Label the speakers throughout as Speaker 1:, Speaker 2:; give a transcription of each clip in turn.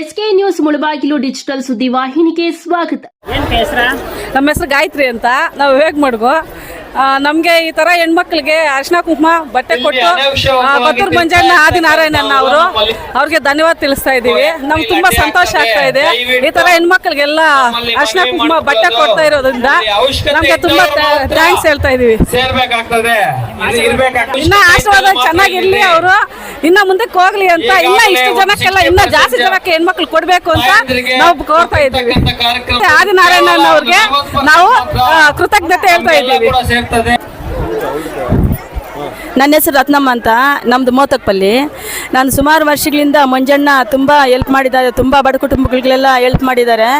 Speaker 1: SK news Mulbagal digital ಸುದ್ದಿ ವಾಹಿನಿಗೆ ಸ್ವಾಗತ.
Speaker 2: ನಮ್ಮ ಹೆಸರು ಗಾಯತ್ರಿ ಅಂತ. ನಾವು ವಿವೇಕ್ ಮಡ್ಗು. ನಮಗೆ ಈ ತರ ಹೆಣ್ಮಕ್ಳಿಗೆ ಅರ್ಶಿನ ಕುಂಕುಮ ಬಟ್ಟೆ ಕೊಟ್ಟು ಆ, ಬತ್ತೂರು ಮಂಜಣ್ಣ ಆದಿನಾರಾಯಣ ಅವರು. ಅವ್ರಿಗೆ ಧನ್ಯವಾದ ತಿಳಿಸ್ತಾ ಇದ್ದೀವಿ. ನಮ್ಗೆ ತುಂಬಾ ಸಂತೋಷ ಆಗ್ತಾ ಇದೆ. ಈ ತರ ಹೆಣ್ಮಕ್ಳಿಗೆಲ್ಲ ಅರ್ಶಿನ ಕುಂಕುಮ ಬಟ್ಟೆ ಕೊಡ್ತಾ ಇರೋದ್ರಿಂದ ನಮ್ಗೆ ತುಂಬಾ ಥ್ಯಾಂಕ್ಸ್ ಹೇಳ್ತಾ ಇದೀವಿ ಇನ್ನ ಆಶೀರ್ವಾದ ಚೆನ್ನಾಗಿರ್ಲಿ ಅವರು. ಇನ್ನ ಮುಂದಕ್ಕೆ ಹೋಗ್ಲಿ ಅಂತ. ಇನ್ನ ಇಷ್ಟು ಜನಕ್ಕೆಲ್ಲ ಇನ್ನ ಜಾಸ್ತಿ ಜನಕ್ಕೆ ಹೆಣ್ಮಕ್ಳು ಕೊಡ್ಬೇಕು ಅಂತ ನಾವು ಕೋರ್ತಾ ಇದ್ದೀವಿ. ಆದಿನಾರಾಯಣನ್ ಅವ್ರಿಗೆ ನಾವು ಕೃತಜ್ಞತೆ ಹೇಳ್ತಾ ಇದ್ದೀವಿ.
Speaker 3: ಕೂಡ ಸೇರ್ತದೆ
Speaker 4: ನನ್ನ ಹೆಸರು ರತ್ನಮ್ಮ ಅಂತ ನಮ್ಮದು ಮೋತಕ್ಪಲ್ಲಿ ನಾನು ಸುಮಾರು ವರ್ಷಗಳಿಂದ ಮಂಜಣ್ಣ ತುಂಬ ಹೆಲ್ಪ್ ಮಾಡಿದ್ದಾರೆ ತುಂಬ ಬಡ ಕುಟುಂಬಗಳಿಗೆಲ್ಲ ಹೆಲ್ಪ್ ಮಾಡಿದ್ದಾರೆ.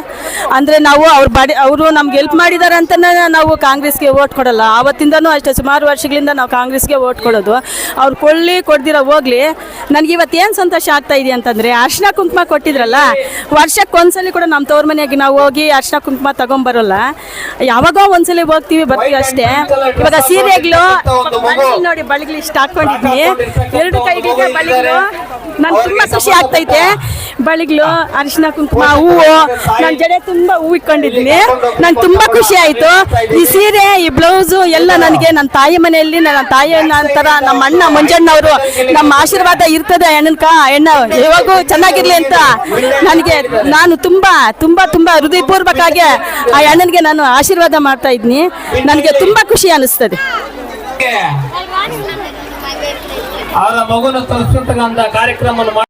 Speaker 4: ಅಂದರೆ ನಾವು ಅವ್ರ ಬಡಿ ಅವರು ನಮ್ಗೆ ಹೆಲ್ಪ್ ಮಾಡಿದ್ದಾರೆ ಅಂತಲೇ ನಾವು ಕಾಂಗ್ರೆಸ್ಗೆ ಓಟ್ ಕೊಡಲ್ಲ. ಆವತ್ತಿಂದನೂ ಅಷ್ಟೇ ಸುಮಾರು ವರ್ಷಗಳಿಂದ ನಾವು ಕಾಂಗ್ರೆಸ್ಗೆ ಓಟ್ ಕೊಡೋದು. ಅವ್ರು ಕೊಳ್ಳಿ ಕೊಡ್ದಿರೋ ಹೋಗ್ಲಿ. ನನಗೆ ಇವತ್ತು ಏನು ಸಂತೋಷ ಆಗ್ತಾ ಇದೆ ಅಂತಂದರೆ ಅರ್ಶಿನ ಕುಂಕುಮ ಕೊಟ್ಟಿದ್ರಲ್ಲ ವರ್ಷಕ್ಕೆ ಒಂದ್ಸಲಿ ಕೂಡ ನಮ್ಮ ತವ್ರ ಮನೆಗೆ ನಾವು ಹೋಗಿ ಅರ್ಶಿನ ಕುಂಕುಮ ತಗೊಂಬರೋಲ್ಲ. ಯಾವಾಗೋ ಒಂದ್ಸಲಿ ಹೋಗ್ತೀವಿ ಬರ್ತೀವಿ ಅಷ್ಟೇ. ಇವಾಗ ಸೀರೆಗಳು ನೋಡಿ ನೋಡಿ ಬಳಿಗಳು ಇಷ್ಟ ಹಾಕೊಂಡಿದ್ದೀನಿ ಎರಡು ಕೈಗಳಿಗೆ ಬಳಿಗಳು ನನ್ಗೆ ತುಂಬ ಖುಷಿ ಆಗ್ತೈತೆ. ಬಳಿಗಳು ಅರಿಶಿನ ಕುಂಕುಮ ಹೂವು. ನನ್ನ ಜಡೆ ತುಂಬ ಹೂವು ಇಟ್ಕೊಂಡಿದ್ದೀನಿ ನಂಗೆ ತುಂಬ ಖುಷಿ ಆಯ್ತು. ಈ ಸೀರೆ ಈ ಬ್ಲೌಸು ಎಲ್ಲ ನನಗೆ ನನ್ನ ತಾಯಿ ಮನೆಯಲ್ಲಿ ನನ್ನ ತಾಯಿ ನಂತರ ನಮ್ಮ ಅಣ್ಣ ಮಂಜಣ್ಣವರು ನಮ್ಮ ಆಶೀರ್ವಾದ ಇರ್ತದೆ ಅಣ್ಣನ್ಕ ಹೆಣ್ಣ ಯಾವಾಗೂ ಚೆನ್ನಾಗಿರ್ಲಿ ಅಂತ ನನಗೆ ನಾನು ತುಂಬ ತುಂಬ ತುಂಬ ಹೃದಯಪೂರ್ವಕವಾಗಿ ಆ ಅಣ್ಣನಿಗೆ ನಾನು ಆಶೀರ್ವಾದ ಮಾಡ್ತಾ ಇದ್ದೀನಿ. ನನಗೆ ತುಂಬ ಖುಷಿ ಅನಿಸ್ತದೆ.
Speaker 3: ಅವರ ಮಗುನ ತರಿಸ್ತಕ್ಕಂತ ಕಾರ್ಯಕ್ರಮ ಮಾಡಿ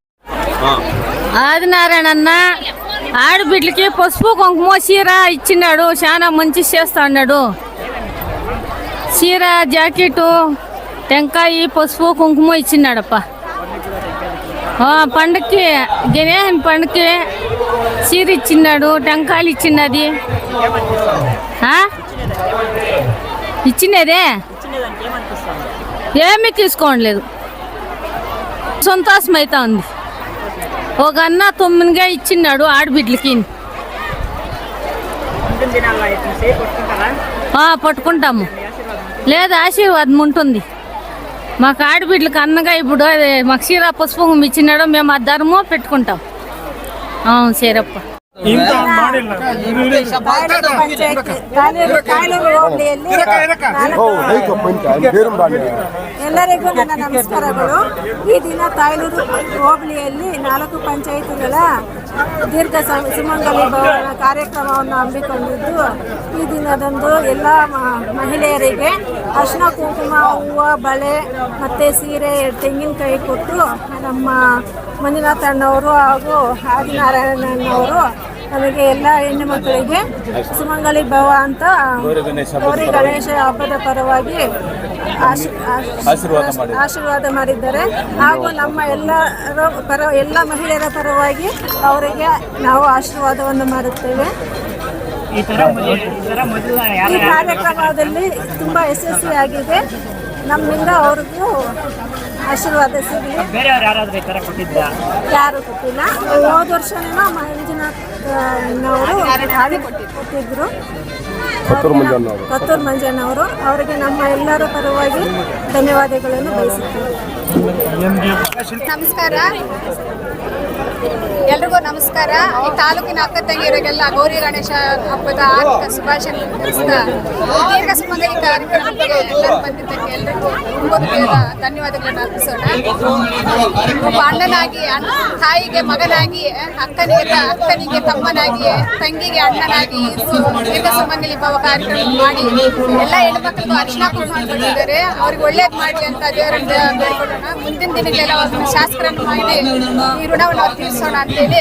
Speaker 5: ఆదినారాయణన్న ఆడబిడ్డలకి పసుపు కుంకుమ చీర ఇచ్చినాడు చాలా మంచి చేస్తా అన్నాడు చీర జాకెట్ టెంకాయ పసుపు కుంకుమ ఇచ్చినాడప్ప ఆ, పండక్కి గణేహన్ పండక్కి చీర ఇచ్చినాడు టెంకాయలు ఇచ్చినది ఆ? ఇచ్చినదే ఏమీ తీసుకోవట్లేదు సంతోషం అయితే ఉంది ఒక అన్న తొమ్మిదిగా ఇచ్చిన్నాడు ఆడబిడ్లకి పట్టుకుంటాము. లేదు ఆశీర్వాదం ఉంటుంది. మాకు ఆడబిడ్లకి అన్నగా ఇప్పుడు అదే మాకు క్షీర పుష్పం ఇచ్చినాడో మేము ఆ ధర్మం పెట్టుకుంటాం. అవును సరేప్ప
Speaker 6: ಎಲ್ಲರಿಗೂ ನನ್ನ ನಮಸ್ಕಾರಗಳು ಈ ದಿನ ತಾಯ್ಲೂರು ಹೋಬಳಿಯಲ್ಲಿ ನಾಲ್ಕು ಪಂಚಾಯಿತಿಗಳ ದೀರ್ಘ ಸುಮಂಗಲಿ ಭವನ ಕಾರ್ಯಕ್ರಮವನ್ನು ಹಮ್ಮಿಕೊಂಡಿದ್ದು ಈ ದಿನದಂದು ಎಲ್ಲ ಮಹಿಳೆಯರಿಗೆ ಅರ್ಶಿನ ಕುಂಕುಮ ಹೂವು ಬಳೆ ಮತ್ತು ಸೀರೆ ತೆಂಗಿನಕಾಯಿ ಕೊಟ್ಟು ನಮ್ಮ ಮಂಜುನಾಥ ಅಣ್ಣವರು ಹಾಗೂ ಆದಿನಾರಾಯಣನವರು ನಮಗೆ ಎಲ್ಲ ಹೆಣ್ಣು ಮಕ್ಕಳಿಗೆ ಸುಮಂಗಲಿ ಭವ ಅಂತ ಗೌರಿ ಗಣೇಶ ಹಬ್ಬದ ಪರವಾಗಿ ಆಶೀ- ಆಶ್- ಆಶೀರ್ವಾದ ಮಾಡಿದ್ದಾರೆ. ಹಾಗೂ ನಮ್ಮ ಎಲ್ಲರ ಪರ ಎಲ್ಲ ಮಹಿಳೆಯರ ಪರವಾಗಿ ಅವರಿಗೆ ನಾವು ಆಶೀರ್ವಾದವನ್ನು ಮಾಡುತ್ತೇವೆ.
Speaker 7: ಈ ತರ ಮೊದ್ಲು- ಈ ತರ ಮೊದಲ ಯಾರ
Speaker 6: ಈ ಕಾರ್ಯಕ್ರಮದಲ್ಲಿ ತುಂಬ ಯಶಸ್ವಿಯಾಗಿದೆ. ನಮ್ಮಿಂದ ಅವ್ರಿಗೂ ಆಶೀರ್ವಾದ ಸಿಗಲಿ.
Speaker 7: ಬೇರೆಯವ್ರು ಯಾರಾದರೂ ಈ ಥರ ಕೊಟ್ಟಿದ್ರ
Speaker 6: ಯಾರು ಕೊಟ್ಟಿಲ್ಲ. ಹೋದ ವರ್ಷನೇನೋ ಮಂಜುನಾಥ್ನವರು ಅವರು ಕೊಟ್ಟಿದ್ರು. ಕೊತ್ತೂರು ಮಂಜಣ್ಣವರು ಅವರಿಗೆ ನಮ್ಮ ಎಲ್ಲರ ಪರವಾಗಿ ಧನ್ಯವಾದಗಳನ್ನು ಬಯಸುತ್ತೇವೆ
Speaker 8: ನಮಸ್ಕಾರ. ಎಲ್ರಿಗೂ ನಮಸ್ಕಾರ. ಈ ತಾಲೂಕಿನ ಅಕ್ಕ ತಂಗಿಯರಿಗೆಲ್ಲ ಗೌರಿ ಗಣೇಶ ಹಬ್ಬದ ಆರ್ಥಿಕ ಶುಭಾಶಯ ದೀರ್ಘ ಸುಮಂಗಲಿ ಕಾರ್ಯಕ್ರಮಕ್ಕೆ ಎಲ್ಲರೂ ಬಂದಿದ್ದಕ್ಕೆ ಎಲ್ಲರಿಗೂ ತುಂಬ ಧನ್ಯವಾದಗಳನ್ನು ಅರ್ಪಿಸೋಣ. ಒಬ್ಬ ಅಣ್ಣನಾಗಿ ಅಣ್ಣ, ತಾಯಿಗೆ ಮಗನಾಗಿ ಅಕ್ಕನಿಗೆ ಅಕ್ಕನಿಗೆ ತಮ್ಮನಾಗಿ ತಂಗಿಗೆ ಅಣ್ಣನಾಗಿ ದೀರ್ಘ ಸುಮಂಗಲಿ ಭಾವ ಕಾರ್ಯಕ್ರಮ ಮಾಡಿ ಎಲ್ಲ ಹೆಣ್ಮಕ್ಳಿಗೂ ಅರ್ಶನ ಕುಂಕುಮ ಕೊಟ್ಟಿದ್ದಾರೆ ಅವ್ರಿಗೆ ಒಳ್ಳೇದು ಮಾಡಿ ಅಂತ ದೇವರನ್ನು ಬೇಡ್ಕೊಳ್ಳೋಣ. ಮುಂದಿನ ದಿನಗಳೆಲ್ಲ ಶಾಸಕರನ್ನು ಮಾಡಿ ಈ ಋಣವನ್ನು ತೀರಿಸೋಣ ಅಂತೇಳಿ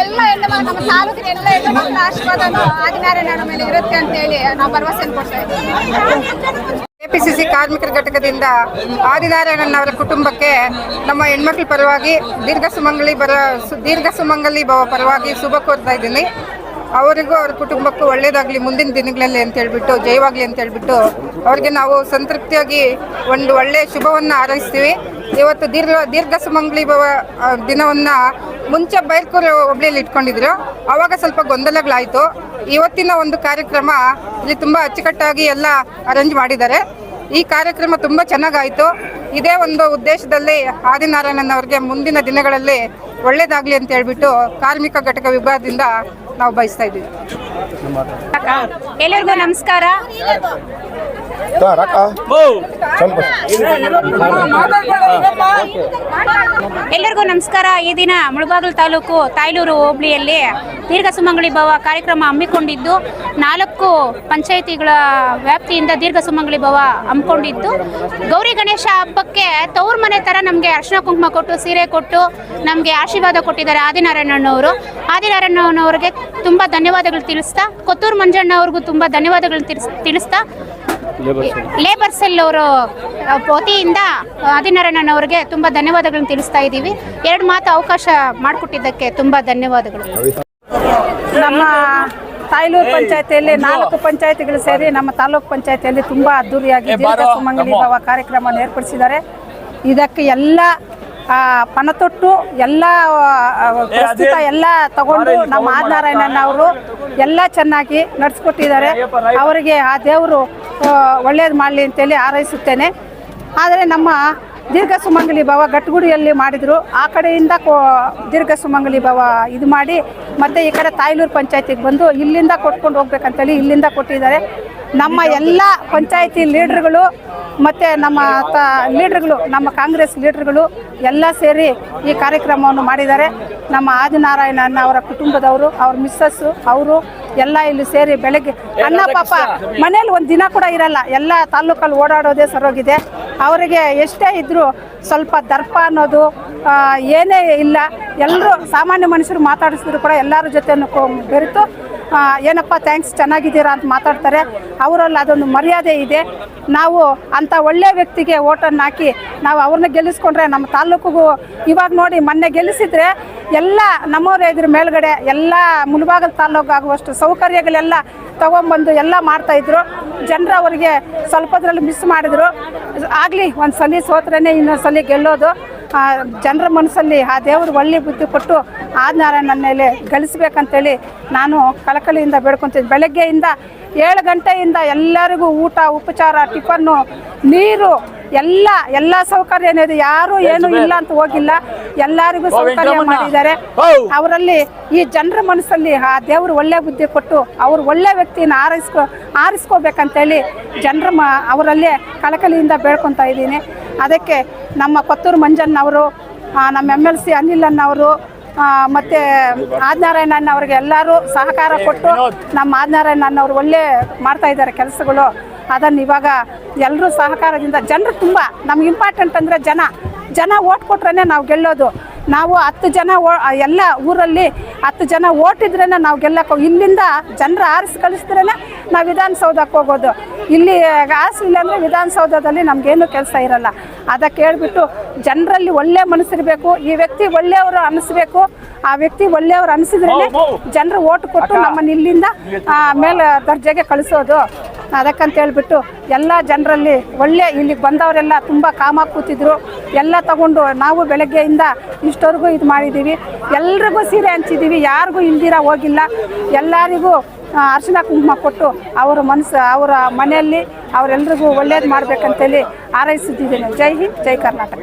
Speaker 8: ಎಲ್ಲ ಹೆಣ್ಣು ನಮ್ಮ ತಾಲೂಕಿನ ಎಲ್ಲ ಹೆಣ್ಣು ಮಕ್ಕಳ ಆಶೀರ್ವಾದನು ಆದಿನಾರಾಯಣ ಮೇಲೆ ಇರುತ್ತೆ ಅಂತೇಳಿ ನಾವು ಭರವಸೆಯನ್ನು ಕೊಡ್ತಾ ಇದ್ದೀವಿ.
Speaker 9: ಕೆಪಿಸಿಸಿ ಕಾರ್ಮಿಕರ ಘಟಕದಿಂದ ಆದಿನಾರಾಯಣನ್ ಅವರ ಕುಟುಂಬಕ್ಕೆ ನಮ್ಮ ಹೆಣ್ಮಕ್ಳ ಪರವಾಗಿ ದೀರ್ಘ ಸುಮಂಗಲಿ ಬರ ದೀರ್ಘ ಸುಮಂಗಲಿ ಭವ ಪರವಾಗಿ ಶುಭ ಕೋರ್ತಾ ಇದ್ದೀನಿ. ಅವರಿಗೂ ಅವ್ರ ಕುಟುಂಬಕ್ಕೂ ಒಳ್ಳೇದಾಗಲಿ ಮುಂದಿನ ದಿನಗಳಲ್ಲಿ ಅಂತ ಹೇಳ್ಬಿಟ್ಟು, ಜಯವಾಗಲಿ ಅಂತ ಹೇಳ್ಬಿಟ್ಟು ಅವ್ರಿಗೆ ನಾವು ಸಂತೃಪ್ತಿಯಾಗಿ ಒಂದು ಒಳ್ಳೆಯ ಶುಭವನ್ನು ಹಾರೈಸ್ತೀವಿ. ಇವತ್ತು ದೀರ್ಘ ದೀರ್ಘ ಸುಮಂಗ್ಲಿ ಭವ ದಿನವನ್ನ ಮುಂಚೆ ಬೈರ್ಕೂರು ಹುಬ್ಳಿಯಲ್ಲಿ ಇಟ್ಕೊಂಡಿದ್ರು. ಅವಾಗ ಸ್ವಲ್ಪ ಗೊಂದಲಗಳಾಯಿತು. ಇವತ್ತಿನ ಒಂದು ಕಾರ್ಯಕ್ರಮ ಇಲ್ಲಿ ತುಂಬ ಅಚ್ಚುಕಟ್ಟಾಗಿ ಎಲ್ಲ ಅರೇಂಜ್ ಮಾಡಿದ್ದಾರೆ. ಈ ಕಾರ್ಯಕ್ರಮ ತುಂಬ ಚೆನ್ನಾಗಾಯಿತು. ಇದೇ ಒಂದು ಉದ್ದೇಶದಲ್ಲಿ ಆದಿನಾರಾಯಣನ್ ಅವ್ರಿಗೆ ಮುಂದಿನ ದಿನಗಳಲ್ಲಿ ಒಳ್ಳೇದಾಗಲಿ ಅಂತ ಹೇಳ್ಬಿಟ್ಟು ಕಾರ್ಮಿಕ ಘಟಕ ವಿಭಾಗದಿಂದ ನಾವು ಬಯಸ್ತಾ ಇದ್ದೀವಿ.
Speaker 8: ಎಲ್ಲರಿಗೂ ನಮಸ್ಕಾರ. ಎಲ್ಲರಿಗೂ ನಮಸ್ಕಾರ. ಈ ದಿನ ಮುಳಬಾಗಿಲು ತಾಲೂಕು ತಾಯ್ಲೂರು ಹೋಬಳಿಯಲ್ಲಿ ದೀರ್ಘ ಸುಮಂಗಳಿ ಭವ ಕಾರ್ಯಕ್ರಮ ಹಮ್ಮಿಕೊಂಡಿದ್ದು. ನಾಲ್ಕು ಪಂಚಾಯಿತಿಗಳ ವ್ಯಾಪ್ತಿಯಿಂದ ದೀರ್ಘ ಸುಮಂಗಳಿ ಭವ ಹಮ್ಮಿಕೊಂಡಿದ್ದು. ಗೌರಿ ಗಣೇಶ ಹಬ್ಬಕ್ಕೆ ತವ್ರ ಮನೆ ಥರ ನಮಗೆ ಅರ್ಶಿನ ಕುಂಕುಮ ಕೊಟ್ಟು, ಸೀರೆ ಕೊಟ್ಟು ನಮಗೆ ಆಶೀರ್ವಾದ ಕೊಟ್ಟಿದ್ದಾರೆ ಆದಿನಾರಾಯಣನವರು. ಆದಿನಾರಾಯಣನವರಿಗೆ ತುಂಬ ಧನ್ಯವಾದಗಳು ತಿಳಿಸ್ತಾ, ಕೊತ್ತೂರು ಮಂಜಣ್ಣ ಅವ್ರಿಗೂ ತುಂಬ ಧನ್ಯವಾದಗಳು ತಿಳಿಸ್, ತಿಳಿಸ್ತಾ ಲೇಬರ್ ಸೆಲ್ ಅವರು ವತಿಯಿಂದ ಆದಿನಾರಾಯಣನ್ ಅವರಿಗೆ ತುಂಬ ಧನ್ಯವಾದಗಳನ್ನು ತಿಳಿಸ್ತಾ ಇದ್ದೀವಿ. ಎರಡು ಮಾತು ಅವಕಾಶ ಮಾಡಿಕೊಟ್ಟಿದ್ದಕ್ಕೆ ತುಂಬ ಧನ್ಯವಾದಗಳು.
Speaker 10: ನಮ್ಮ ತಾಯ್ಲೂರು ಪಂಚಾಯತಿಯಲ್ಲಿ ನಾಲ್ಕು ಪಂಚಾಯತಿಗಳು ಸೇರಿ ನಮ್ಮ ತಾಲೂಕು ಪಂಚಾಯತಿಯಲ್ಲಿ ತುಂಬಾ ಅದ್ದೂರಿಯಾಗಿ ಮಂಗಳಿ ಸುಮಂಗಲಿ ಭವ ಕಾರ್ಯಕ್ರಮವನ್ನು ಏರ್ಪಡಿಸಿದ್ದಾರೆ. ಇದಕ್ಕೆ ಎಲ್ಲ ಪಣತೊಟ್ಟು ಎಲ್ಲ ಪ್ರಸ್ತುತ ಎಲ್ಲ ತಗೊಂಡು ನಮ್ಮ ಆದಿನಾರಾಯಣನ್ ಅವರು ಎಲ್ಲ ಚೆನ್ನಾಗಿ ನಡೆಸ್ಕೊಟ್ಟಿದ್ದಾರೆ. ಅವರಿಗೆ ಆ ದೇವರು ಒಳ್ಳೇದು ಮಾಡಲಿ ಅಂತೇಳಿ ಹಾರೈಸುತ್ತೇನೆ. ಆದರೆ ನಮ್ಮ ದೀರ್ಘ ಸುಮಂಗಲಿ ಭವ ಗಟ್ಗುಡಿಯಲ್ಲಿ ಮಾಡಿದರು. ಆ ಕಡೆಯಿಂದ ಕೋ, ದೀರ್ಘ ಸುಮಂಗಲಿ ಭವ ಇದು ಮಾಡಿ ಮತ್ತು ಈ ಕಡೆ ತಾಯ್ಲೂರು ಪಂಚಾಯತಿಗೆ ಬಂದು ಇಲ್ಲಿಂದ ಕೊಟ್ಕೊಂಡು ಹೋಗ್ಬೇಕಂತೇಳಿ ಇಲ್ಲಿಂದ ಕೊಟ್ಟಿದ್ದಾರೆ. ನಮ್ಮ ಎಲ್ಲ ಪಂಚಾಯತಿ ಲೀಡ್ರ್ಗಳು ಮತ್ತು ನಮ್ಮ ತ, ಲೀಡ್ರ್ಗಳು, ನಮ್ಮ ಕಾಂಗ್ರೆಸ್ ಲೀಡ್ರ್ಗಳು ಎಲ್ಲ ಸೇರಿ ಈ ಕಾರ್ಯಕ್ರಮವನ್ನು ಮಾಡಿದ್ದಾರೆ. ನಮ್ಮ ಆದಿನಾರಾಯಣ ಅವರ ಕುಟುಂಬದವರು, ಅವ್ರ ಮಿಸ್ಸಸ್ಸು, ಅವರು ಎಲ್ಲ ಇಲ್ಲಿ ಸೇರಿ ಬೆಳಗ್ಗೆ ಅಣ್ಣ ಪಾಪ ಮನೇಲಿ ಒಂದು ದಿನ ಕೂಡ ಇರಲ್ಲ ಎಲ್ಲ ತಾಲೂಕಲ್ಲಿ ಓಡಾಡೋದೇ ಸರೋಗಿದೆ. ಅವರಿಗೆ ಎಷ್ಟೇ ಇದ್ದರೂ ಸ್ವಲ್ಪ ದರ್ಪ ಅನ್ನೋದು ಏನೇ ಇಲ್ಲ ಎಲ್ಲರೂ ಸಾಮಾನ್ಯ ಮನುಷ್ಯರು ಮಾತಾಡಿಸಿದ್ರು ಕೂಡ ಎಲ್ಲರ ಜೊತೆ ಬೆರೆತು ಏನಪ್ಪ ಥ್ಯಾಂಕ್ಸ್ ಚೆನ್ನಾಗಿದ್ದೀರಾ ಅಂತ ಮಾತಾಡ್ತಾರೆ. ಅವರಲ್ಲಿ ಅದೊಂದು ಮರ್ಯಾದೆ ಇದೆ. ನಾವು ಅಂಥ ಒಳ್ಳೆ ವ್ಯಕ್ತಿಗೆ ಓಟನ್ನು ಹಾಕಿ ನಾವು ಅವ್ರನ್ನ ಗೆಲ್ಲಿಸ್ಕೊಂಡ್ರೆ ನಮ್ಮ ತಾಲೂಕಿಗೂ ಇವಾಗ ನೋಡಿ ಮೊನ್ನೆ ಗೆಲ್ಲಿಸಿದ್ರೆ ಎಲ್ಲ ನಮ್ಮವರೇ ಇದ್ರ ಮೇಲ್ಗಡೆ ಎಲ್ಲ ಮುಳಬಾಗಲ್ ತಾಲೂಕು ಆಗುವಷ್ಟು ಸೌಕರ್ಯಗಳೆಲ್ಲ ತೊಗೊಂಬಂದು ಎಲ್ಲ ಮಾಡ್ತಾ ಇದ್ರು. ಜನರು ಅವರಿಗೆ ಸ್ವಲ್ಪದ್ರಲ್ಲಿ ಮಿಸ್ ಮಾಡಿದ್ರು. ಆಗಲಿ ಒಂದು ಸಲ ಸೋತ್ರನೇ ಇನ್ನೊಂದು ಸಲ ಗೆಲ್ಲೋದು. ಜನರ ಮನಸ್ಸಲ್ಲಿ ಆ ದೇವರು ಒಳ್ಳೆ ಬುದ್ಧಿ ಕೊಟ್ಟು ಆದಿನಾರಾಯಣನ ಮೇಲೆ ಗಳಿಸ್ಬೇಕಂತೇಳಿ ನಾನು ಕಳಕಳಿಯಿಂದ ಬೇಡ್ಕೊತೀನಿ. ಬೆಳಗ್ಗೆಯಿಂದ ಏಳು ಗಂಟೆಯಿಂದ ಎಲ್ಲರಿಗೂ ಊಟ ಉಪಚಾರ ಟಿಫನ್ನು ನೀರು ಎಲ್ಲ ಎಲ್ಲ ಸೌಕರ್ಯ ಏನಿದೆ. ಯಾರು ಏನು ಇಲ್ಲ ಅಂತ ಹೋಗಿಲ್ಲ. ಎಲ್ಲರಿಗೂ ಸೌಕರ್ಯ ಮಾಡಿದ್ದಾರೆ. ಅವರಲ್ಲಿ ಈ ಜನರ ಮನಸ್ಸಲ್ಲಿ ಆ ದೇವರು ಒಳ್ಳೆ ಬುದ್ಧಿ ಕೊಟ್ಟು ಅವ್ರು ಒಳ್ಳೆ ವ್ಯಕ್ತಿನ ಆರಿಸ್ಕೊ ಆರಿಸ್ಕೋಬೇಕಂತೇಳಿ ಜನರ ಮ ಅವರಲ್ಲೇ ಕಳಕಳಿಯಿಂದ ಬೇಡ್ಕೊತಾ ಇದ್ದೀನಿ. ಅದಕ್ಕೆ ನಮ್ಮ ಕೊತ್ತೂರು ಮಂಜಣ್ಣವರು ನಮ್ಮ ಎಂ ಎಲ್ ಸಿ ಅನಿಲ್ ಅನ್ನವರು ಮತ್ತೆ ಆದಿನಾರಾಯಣ ಅವ್ರಿಗೆ ಎಲ್ಲರೂ ಸಹಕಾರ ಕೊಟ್ಟು ನಮ್ಮ ಆದ್ನಾರಾಯಣ ಅವರು ಒಳ್ಳೆ ಮಾಡ್ತಾ ಇದ್ದಾರೆ ಕೆಲಸಗಳು. ಅದನ್ನು ಇವಾಗ ಎಲ್ಲರೂ ಸಹಕಾರದಿಂದ, ಜನರು ತುಂಬ, ನಮ್ಗೆ ಇಂಪಾರ್ಟೆಂಟ್ ಅಂದರೆ ಜನ. ಜನ ಓಟ್ ಕೊಟ್ರೇ ನಾವು ಗೆಲ್ಲೋದು. ನಾವು ಹತ್ತು ಜನ ಎಲ್ಲ ಊರಲ್ಲಿ ಹತ್ತು ಜನ ಓಟಿದ್ರೇ ನಾವು ಗೆಲ್ಲಕ್ಕೆ ಇಲ್ಲಿಂದ ಜನರ ಆರಿಸಿ ಕಳಿಸಿದ್ರೇ ನಾವು ವಿಧಾನಸೌಧಕ್ಕೆ ಹೋಗೋದು. ಇಲ್ಲಿ ಆರಿಸಲಿಲ್ಲ ಅಂದರೆ ವಿಧಾನಸೌಧದಲ್ಲಿ ನಮಗೇನು ಕೆಲಸ ಇರಲ್ಲ. ಅದಕ್ಕೆ ಹೇಳ್ಬಿಟ್ಟು ಜನರಲ್ಲಿ ಒಳ್ಳೆ ಮನಸ್ಸಿರಬೇಕು ಈ ವ್ಯಕ್ತಿ ಒಳ್ಳೆಯವರು ಅನಿಸ್ಬೇಕು ಆ ವ್ಯಕ್ತಿ ಒಳ್ಳೆಯವರು ಅನಿಸಿದ್ರೇ ಜನರು ಓಟ್ ಕೊಟ್ಟು ನಮ್ಮನ್ನು ಇಲ್ಲಿಂದ ಮೇಲೆ ದರ್ಜೆಗೆ ಕಳಿಸೋದು. ಅದಕ್ಕಂತ ಹೇಳ್ಬಿಟ್ಟು ಎಲ್ಲ ಜನರಲ್ಲಿ ಒಳ್ಳೆ ಇಲ್ಲಿಗೆ ಬಂದವರೆಲ್ಲ ತುಂಬ ಕಾಮ ಕೂತಿದ್ರು. ಎಲ್ಲ ತಗೊಂಡು ನಾವು ಬೆಳಗ್ಗೆಯಿಂದ ಇಷ್ಟವರೆಗೂ ಇದು ಮಾಡಿದ್ದೀವಿ. ಎಲ್ರಿಗೂ ಸೀರೆ ಹಂಚಿದ್ದೀವಿ. ಯಾರಿಗೂ ಇಲ್ದಿರ ಹೋಗಿಲ್ಲ. ಎಲ್ಲರಿಗೂ ಅರ್ಶಿನ ಕುಂಕುಮ ಕೊಟ್ಟು ಅವರ ಮನಸ್ಸು, ಅವರ ಮನೆಯಲ್ಲಿ ಅವರೆಲ್ರಿಗೂ ಒಳ್ಳೇದು ಮಾಡಬೇಕಂತೇಳಿ ಹಾರೈಸಿದ್ದೀನಿ ಜೈ ಹಿಂದ್, ಜೈ ಕರ್ನಾಟಕ.